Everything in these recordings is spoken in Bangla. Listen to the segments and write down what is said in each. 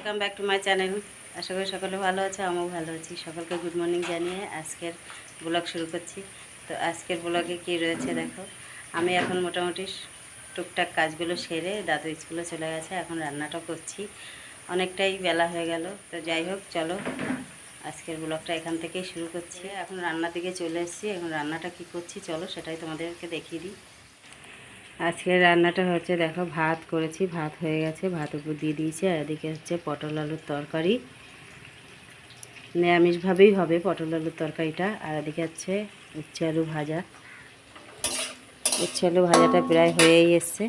Welcome back to my channel আশা করি সকলে ভালো আছে, আমিও ভালো আছি। সকলকে গুড মর্নিং জানিয়ে আজকের ব্লগ শুরু করছি। তো আজকের ব্লগে কি রয়েছে দেখো। আমি এখন মোটামুটি টুকটাক কাজগুলো সেরে দাদু স্কুলে চলে গেছে, এখন রান্নাটা করছি। অনেকটাই বেলা হয়ে গেল। তো যাই হোক, চলো আজকের ব্লগটা এখান থেকেই শুরু করছি। এখন রান্নার দিকে চলে এসেছি, এখন রান্নাটা কি করছি চলো সেটাই তোমাদেরকে দেখিয়ে দিই। আজকের রান্নাটা হচ্ছে দেখো, ভাত করেছি, ভাত হয়ে গেছে, ভাত উপর দিয়ে দিয়েছি, আর এদিকে হচ্ছে পটল আলুর তরকারি। নিরামিষভাবেই হবে পটল আলুর তরকারিটা, আর এদিকে হচ্ছে উচ্ছে আলু ভাজা। উচ্ছে আলু ভাজাটা প্রায় হয়েই এসছে।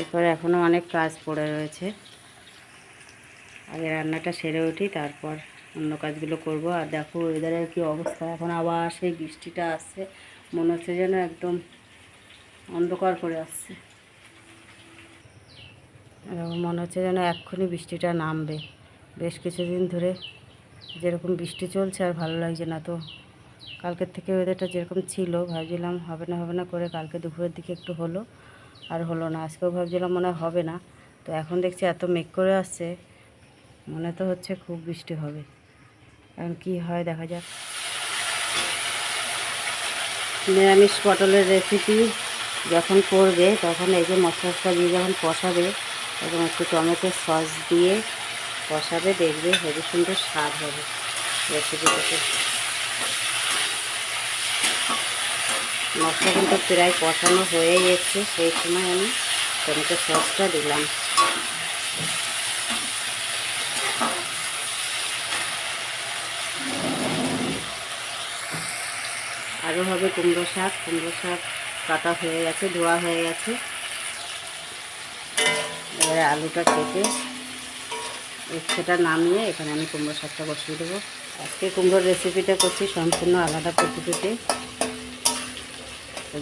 এরপরে এখনও অনেক কাজ পড়ে রয়েছে। আগে রান্নাটা সেরে উঠি, তারপর অন্য কাজগুলো করব। আর দেখো ওয়েদারের কি অবস্থা? এখন আবার সেই বৃষ্টিটা আসছে। মনে হচ্ছে যেন একদম অন্ধকার করে আসছে। মনে হচ্ছে যেন এক্ষুনি বৃষ্টিটা নামবে। বেশ কিছুদিন ধরে যেরকম বৃষ্টি চলছে আর ভালো লাগছে না তো। কালকের থেকে ওয়েদারটা যেরকম ছিল, ভাবছিলাম হবে না হবে না করে কালকে দুপুরের দিকে একটু হলো। আর হলো না, আজকেও ভাবছিলাম মনে হবে না। তো এখন দেখছি এত মেঘ করে আসছে, মনে তো হচ্ছে খুব বৃষ্টি হবে। এখন কি হয় দেখা যাক। নিরামিষ পটলের রেসিপি যখন করবে, তখন এই যে মশলা দিয়ে যখন কষাবে, তখন একটু টমেটো সস দিয়ে কষাবে, দেখবে হেবি সুন্দর স্বাদ হবে রেসিপিটাতে মশলা কিন্তু প্রায় কষানো হয়েই এসছে সেই সময় আমি টমেটো সসটা দিলাম। আরও হবে কুমড়ো শাক। কুমড়ো শাক কাটা হয়ে গেছে, ধোয়া হয়ে গেছে। এবারে আলুটা কেটে সেটা নামিয়ে এখানে আমি কুমড়ো শাকটা বসিয়ে দেবো। আজকে কুমড়োর রেসিপিটা করছি সম্পূর্ণ আলাদা পদ্ধতিতে।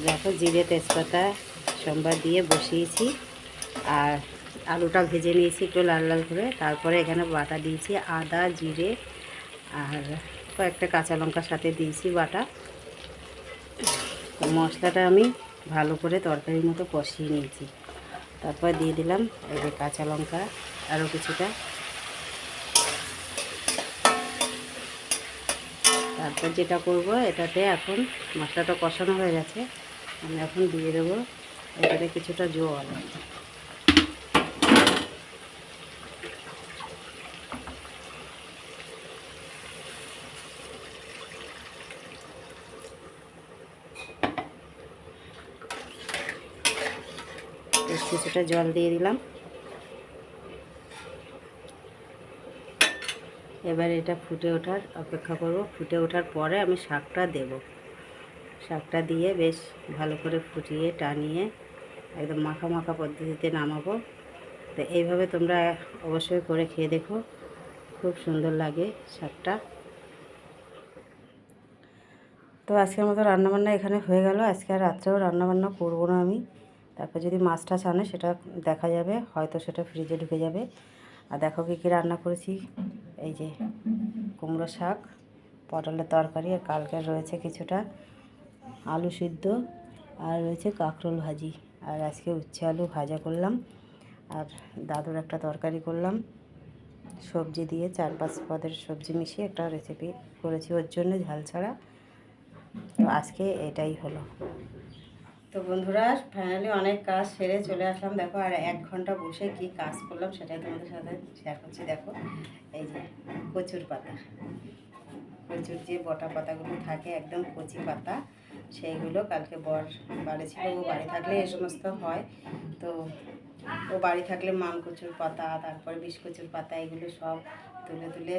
দেখো, জিরে তেজপাতা, সোমবার দিয়ে বসিয়েছি। আর আলুটা ভেজে নিয়েছি একটু লাল লাল করে। তারপরে এখানে বাটা দিয়েছি আদা, জিরে আর কয়েকটা কাঁচা লঙ্কার সাথে দিয়েছি বাটা। মশলাটা আমি ভালো করে তরকারির মতো কষিয়ে নিয়েছি। তারপর দিয়ে দিলাম এই যে কাঁচা লঙ্কা, আরও কিছুটা। তারপর যেটা করব, এটাতে এখন মশলাটা কষানো হয়ে গেছে, আমি এখন দিয়ে দেবো এটাতে কিছুটা জল বেশ কিছুটা জল দিয়ে দিলাম। এবার এটা ফুটে ওঠার, অপেক্ষা করব। ফুটে ওঠার পরে আমি শাকটা দেব। শাকটা দিয়ে বেশ ভালো করে ফুটিয়ে, টানিয়ে একদম মাখা মাখা পদ্ধতিতে নামাবো। তো এইভাবে তোমরা অবশ্যই করে খেয়ে দেখো। খুব সুন্দর লাগে শাকটা। তো আজকের মতো রান্নাবান্না এখানে হয়ে গেল। আজকে আর রাত্রেও রান্নাবান্না করব না আমি। তারপর যদি মাছ টাছ আনে, সেটা দেখা যাবে, হয়তো সেটা ফ্রিজে ঢুকে যাবে। আর দেখো কী কী রান্না করেছি? এই যে কুমড়ো শাক, পটলের তরকারি, আর কালকের রয়েছে কিছুটা আলু সিদ্ধ, আর রয়েছে কাঁকরোল ভাজি। আর আজকে উচ্ছে আলু ভাজা করলাম, আর দাদুর একটা তরকারি করলাম। সবজি দিয়ে চার পাঁচ পদের সবজি মিশিয়ে একটা রেসিপি করেছি ওর জন্য, ঝাল ছাড়া। তো আজকে এটাই হলো। তো বন্ধুরা ফাইনালি অনেক কাজ সেরে চলে আসলাম। দেখো, আর এক ঘণ্টা বসে কি কাজ করলাম সেটাই তোমাদের সাথে শেয়ার করছি। দেখো, এই যে কচুর পাতা। কচুর যে বটা পাতাগুলো থাকে, একদম কচি পাতা, সেইগুলো কালকে বর বাড়ি ছিল, ও বাড়ি থাকলে এ সমস্ত হয়। তো ও বাড়ি থাকলে মান কচুর পাতা, তারপরে বিষ কচুর পাতা, এগুলো সব তুলে তুলে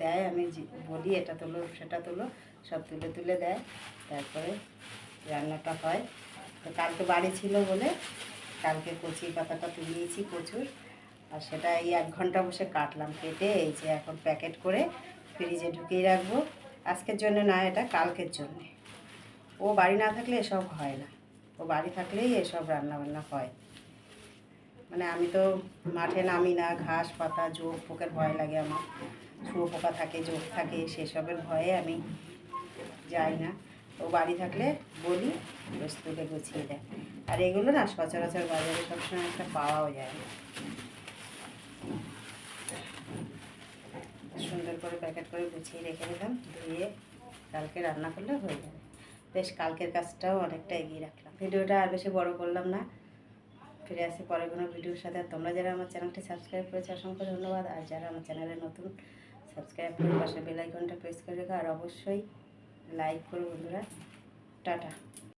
দেয়। আমি বলি, এটা তোলো, সেটা তোলো, সব তুলে তুলে দেয়। তারপরে রান্নাটা হয়। তো কালকে বাড়ি ছিল বলে কালকে কচি পাতাটা তুলিয়েছি প্রচুর। আর সেটা এই এক ঘণ্টা বসে কাটলাম কেটে, এই যে এখন প্যাকেট করে ফ্রিজে ঢুকিয়ে রাখব। আজকের জন্য না, এটা কালকের জন্যে। ও বাড়ি না থাকলে এসব হয় না। ও বাড়ি থাকলেই এসব রান্নাবান্না হয়। মানে আমি তো মাঠে নামি না, ঘাস পাতা, জোক, পোকের ভয় লাগে আমার। শুয়ো পোকা থাকে, জোক থাকে, সেসবের ভয়ে আমি যাই না। ও বাড়ি থাকলে বলি রোজ তুলে গুছিয়ে দেয়। আর এগুলো না সচরাচর বাজারে সবসময় একটা পাওয়াও যায় না। সুন্দর করে প্যাকেট করে গুছিয়ে রেখে দিলাম, ধুয়ে কালকে রান্না করলে হয়ে যাবে। বেশ কালকের কাজটাও অনেকটা এগিয়ে রাখলাম। ভিডিওটা আর বেশি বড় করলাম না। ফিরে আসি পরে কোনো ভিডিওর সাথে। আর তোমরা যারা আমার চ্যানেলটি সাবস্ক্রাইব করেছ, অসংখ্য ধন্যবাদ। আর যারা আমার চ্যানেলে নতুন, সাবস্ক্রাইব করে পাশে বেল আইকনটা প্রেস করে রেখো। আর অবশ্যই লাইক করো বন্ধুরা। টাটা।